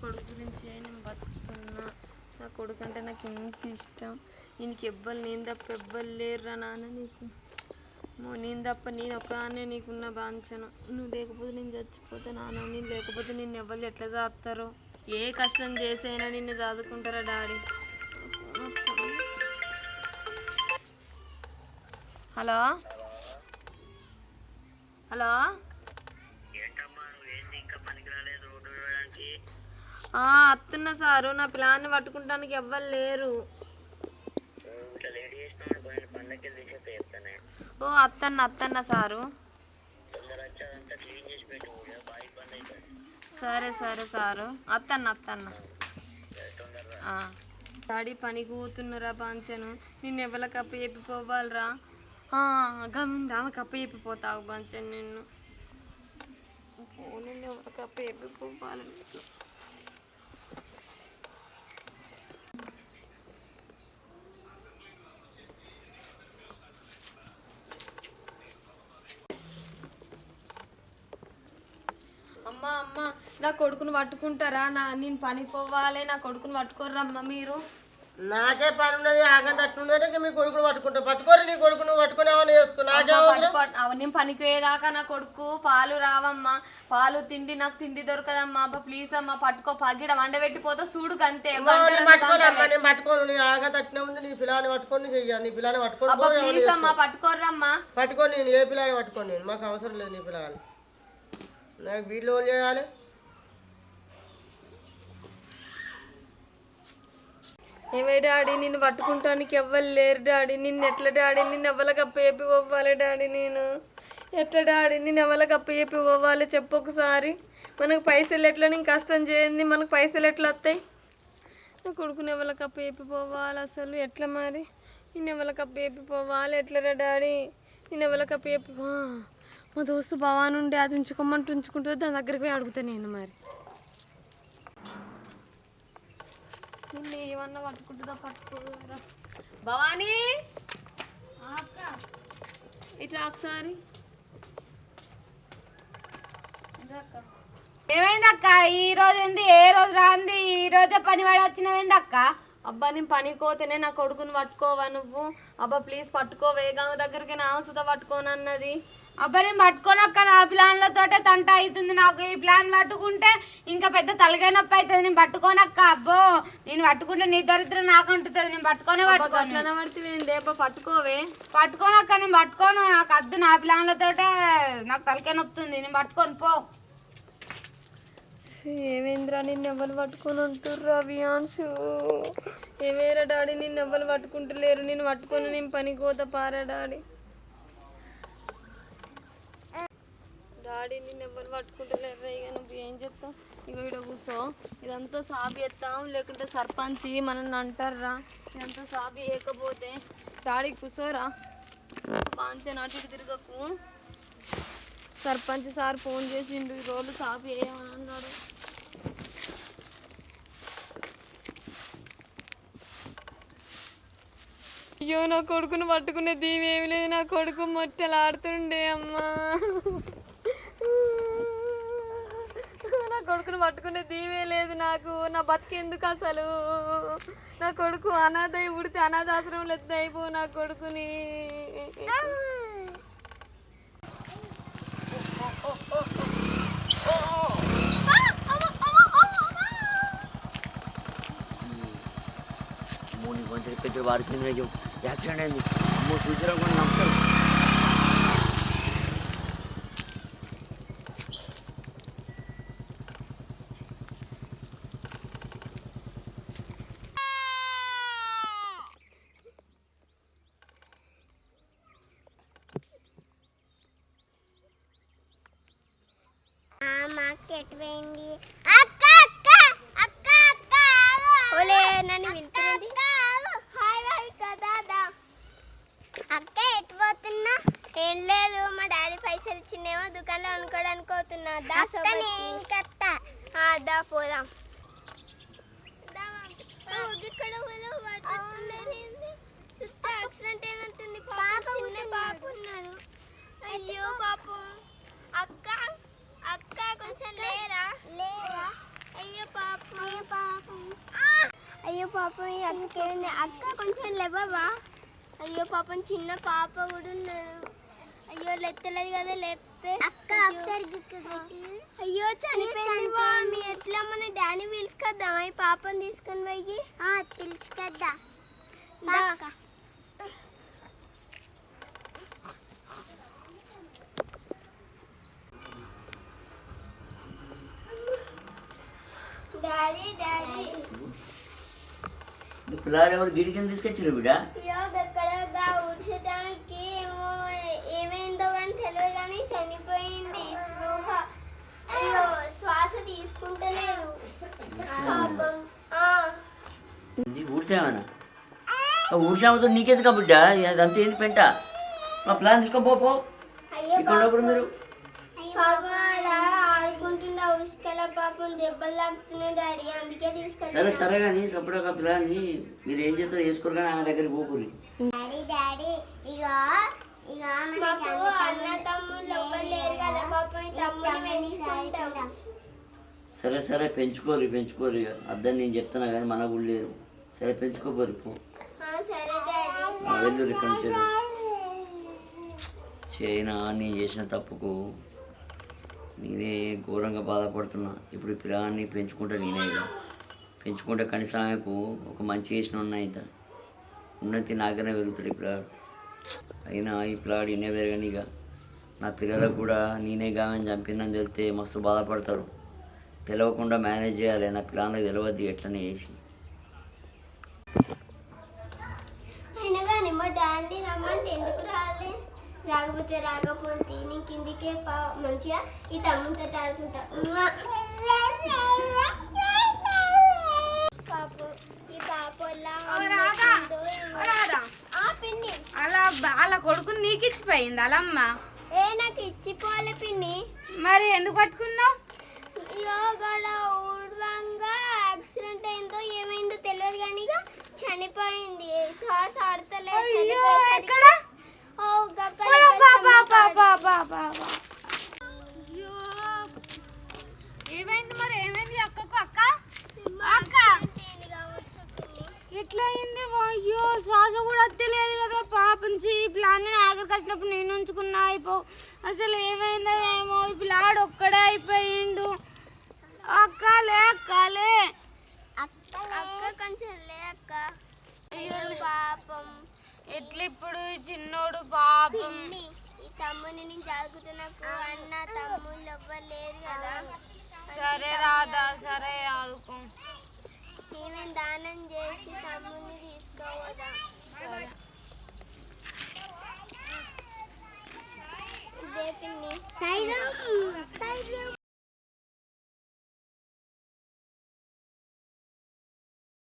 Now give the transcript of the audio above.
కొడుకు గురించి నేను బతుకుతున్నా? నా కొడుకు అంటే నాకు ఎంత ఇష్టం. ఈయనకి ఎవ్వరు నేను తప్ప ఎవ్వరు లేరురా నాన్న నీకు. నేను తప్ప నేను ఒక్కనే నీకున్న బాంచను. నువ్వు లేకపోతే నేను చచ్చిపోతే నాన్న నేను లేకపోతే నిన్ను ఎవ్వరు ఎట్లా చేస్తారో ఏ కష్టం చేసైనా నిన్ను చదువుకుంటారా డాడీ? హలో? హలో? అత్తున్న సారు నా ప్లాన్ పట్టుకుంటానికి ఎవ్వరు లేరు. ఓ అత్తన్న అత్తన్న సారు. సరే సరే సారు. అత్తన్న అత్తన్న. డాడీ పని కూతున్నరా పంచను నిన్ను ఎవరి కప్ప చెప్పిపోవాలరా? గముంది? ఆమె కప్ప చెప్పిపోతావు పంచను నిన్ను. ఓ, నిన్ను ఎవరి కప్ప చెప్పిపోవాలి? అమ్మ అమ్మ నా కొడుకును పట్టుకుంటారా? నా నేను పనికి పోవాలి నా కొడుకును పట్టుకోర్రా అమ్మ మీరు. నాకే పని ఉన్నది ఆగం తట్టున్నది మీ కొడుకును పట్టుకుంటా. పట్టుకోరు నీ కొడుకును పట్టుకుని ఏమైనా చేసుకో నాకే పట్టుకో అవ- నేను పనికి పోయేదాకా నా కొడుకు పాలు రావమ్మా. పాలు తిండి నాకు తిండి దొరకదమ్మా. అబ్బా ప్లీజ్ అమ్మా పట్టుకో పగిడ వండబెట్టిపోతా చూడు అంతే పట్టుకోను పట్టుకోను. నీ ఆగం తట్టిన ఉంది నీ పిల్లని పట్టుకొని చెయ్యాలి నీ పిల్లని పట్టుకొని ప్లీజ్ అమ్మా పట్టుకోర్రమ్మా పట్టుకొని నేను ఏ పిల్లని పట్టుకొని నేను? మాకు అవసరం లేదు నీ పిల్లగాని. నాకు వీళ్ళు చేయాలి? ఏమే డాడీ నిన్ను పట్టుకుంటానికి ఎవ్వరు లేరు డాడీ. నిన్ను ఎట్లా డాడీ? నిన్ను ఎవరికి అప్ప చెప్పి పోవాలి డాడీ నేను? ఎట్లా డాడీ? నేను ఎవరికి అప్ప చెప్పి పోవాలి? చెప్పు ఒకసారి. మనకు పైసలు ఎట్లా? నేను కష్టం చేయండి మనకు పైసలు ఎట్లా వస్తాయి? నా కొడుకుని ఎవరికి అప్ప పోవాలి అసలు? ఎట్లా మరి? నేను ఎవరికి అప్ప పోవాలి? ఎట్లరా డాడీ? నేను ఎవరికి అప్ప మా దోస్తు భవాన్ ఉండే అది ఉంచుకోమంటే ఉంచుకుంటుంది దాని దగ్గరికి పోయి అడుగుతా నేను మరి. నిన్ను ఏమన్నా పట్టుకుంటుందా పట్టుకోరా భవానీ! ఇట్లా ఒకసారి ఏమైందక్క ఈ రోజు ఏంది? ఏ రోజు రాంది? ఈ రోజే పని పడి వచ్చినవేంది అక్క? అబ్బా నేను పనికోతేనే నా కొడుకుని పట్టుకోవా నువ్వు? అబ్బా ప్లీజ్ పట్టుకోవే గామ దగ్గరికి నా అవసరం పట్టుకోనన్నది. అబ్బా నేను పట్టుకోనక్క నా ప్లాన్లతోటే తంట అవుతుంది నాకు. ఈ ప్లాన్ పట్టుకుంటే ఇంకా పెద్ద తలకాయ నొప్పి అవుతుంది. నేను పట్టుకోనక్క అబ్బో నేను పట్టుకుంటే నీ దరిద్రం నాకు అంటుతుంది. నేను పట్టుకోనే పట్టుకోను. పట్టుకోవే. పట్టుకోనక్క నేను పట్టుకోను. నాకు అద్దు నా ప్లాన్లతోటే నాకు తలకాయ నొప్పుతుంది నేను పట్టుకొని పో. ఏమేంద్రా నిన్ను ఎవరు పట్టుకొని ఉంటుర్రా వియాన్సు ఏమేరా డాడీ నిన్ను ఎవరు పట్టుకుంటలేరు? నేను పట్టుకొని నేను పనికి పోతా పారా డాడీ. డాడీ నిన్ను ఎవరు పట్టుకుంటలేరు ఇక నువ్వు ఏం చెప్తావు? ఇక ఇక్కడ కూర్చో ఇదంతా సాబి ఎత్తాం లేకుంటే సర్పంచ్ మనల్ని అంటారా ఇదంతా సాబి వేయకపోతే డాడీ కూర్చోరా పాంచే నాటికి తిరగకు. సర్పంచ్ సార్ ఫోన్ చేసిండు ఈ రోజు సాబి వేయమని అన్నాడు. అయ్యో నా కొడుకును పట్టుకునే దీవి ఏమి లేదు. నా కొడుకు మొట్టలాడుతుండే అమ్మా. నా కొడుకును పట్టుకునే దీవే లేదు నాకు. నా బతికెందుకు అసలు? నా కొడుకు అనాథ ఉడితే అనాథాశ్రమం ఎత్తు అయిపో నా కొడుకుని. మూడు కొంచెం పెద్ద వారికి యాక్సిడెంట్ అయింది. అమ్మో ఫ్యూచర్ కూడా నమ్ముతారు మార్కెట్ పోయింది అక్క అక్క అక్క అక్క ఓలే నన్ను పిలుతుంది హాయ్ హాయ్ కదా అక్క ఎటు పోతున్నా? ఏం లేదు మా డాడీ పైసలు ఇచ్చిందేమో దుకాణంలో అనుకోవడానికి పోతున్నా. దా ఇంకత్త. దా పోదాం. ఇక్కడ సుత్త యాక్సిడెంట్ అయినట్టుంది. పాప చిన్న పాప అయ్యో పాప. అయ్యో పాపం ఈ అక్క కొంచెం లేవవా? అయ్యో పాపం చిన్న పాప కూడా ఉన్నాడు. అయ్యో లెత్తలేదు కదా లేపితే. అక్క ఒకసారి అయ్యో చనిపోయింది బాగుంది ఎట్లా మన డాడీ పిలుచుకొద్దాం? ఈ పాపని తీసుకొని పోయి. పిలుచుకొద్దా? డాడీ. డాడీ. ఈ పిల్లాడు ఎవరు గిడి కింద తీసుకొచ్చారు బిడ్డ? ఏమైందో కానీ తెలియదు కానీ చనిపోయింది శ్వాస తీసుకుంటలేదు ఊడ్చామనా ఊడ్చామతో నీకెందుకా బిడ్డ? అదంతా ఏంటి పెంట? మా ప్లాన్ తీసుకోపో ఇక్కడ మీరు పాపం దెబ్బలు తాకుతున్నాయి డాడీ. అందుకే సరే తీసుకెళ్ళి సరే కానీ సప్పుడు ఒక పిల్లని మీరు ఏం చేస్తారో చేసుకోరు కానీ ఆమె దగ్గరికి పోకూరి. డాడీ డాడీ ఇక ఇక మాకు అన్న తమ్ముళ్ళు ఎవ్వరు లేరు కదా పాపం ఈ తమ్ముడిని పెంచుకుంటాం. సరే సరే పెంచుకోరు పెంచుకోరు. ఇక అద్దని నేను చెప్తున్నా కానీ మన కూడా లేరు సరే పెంచుకోపోరు పో. ఆ, సరే డాడీ. ఆ వెళ్ళు ఇక్కడి నుంచి వెళ్ళు. చైనా నేను చేసిన తప్పుకు నేనే ఘోరంగా బాధపడుతున్నా. ఇప్పుడు ఈ పెంచుకుంటా నేనే ఇక పెంచుకుంటే కనీసం ఆమెకు ఒక మంచి చేసిన ఉన్నాయి ఇంత. ఉన్నతి నాకనే పెరుగుతాడు ఈ పిల్లాడు. అయినా ఈ పిల్లాడు ఇన్నే పెరగని ఇక. నా పిల్లలకు కూడా నేనే గామని చంపిందని తెలితే మస్తు బాధపడతారు. తెలియకుండా మేనేజ్ చేయాలి. నా పిల్లలకు తెలవద్దు. ఎట్లనే చేసి అయినా కానీ మా డాడీ రమ్మంటే ఎందుకు రాలే రాకపోతే రాకపోతే నేను కిందికే పా మంచిగా ఈ తమ్ముతో ఆడుకుంటా. ఈ పిన్ని. అలా అలా కొడుకుని నీకు ఇచ్చిపోయింది అలా అమ్మ? ఏ నాకు ఇచ్చిపోలే పిన్ని. మరి ఎందుకు పట్టుకున్నావు ఇగో గడ ఊడవంగా యాక్సిడెంట్ అయిందో ఏమైందో తెలియదు కానీ చనిపోయింది. శ్వాస ఆడతలే అయ్యో చనిపోయేసరికి- ఎక్కడ? ఏమైంది మరి? ఏమైంది అక్కకు అక్క? అక్క? ఎట్లా అయింది అయ్యో శ్వాస కూడా తెలియదు కదా పాపించి ఈ ప్లాన్ ఆఖరికి వచ్చినప్పుడు నేను ఉంచుకున్నా అయిపో. అసలు ఏమైందో ఏమో ఈ పిల్లాడు ఒక్కడే అయిపోయిండు. అక్కలే అక్కలే. అక్క కొంచెం లే అక్క. అయ్యో పాపం. ఎట్లా ఇప్పుడు ఈ చిన్నోడు పాపం? ఈ తమ్ముని నేను చదువుతున్నకు అన్న తమ్ముళ్ళు ఎవ్వరు లేరు కదా. సరే రాదా సరే ఆదుకో. ఈమె దానం చేసి తమ్ముని తీసుకోవదా సైరం సైరం.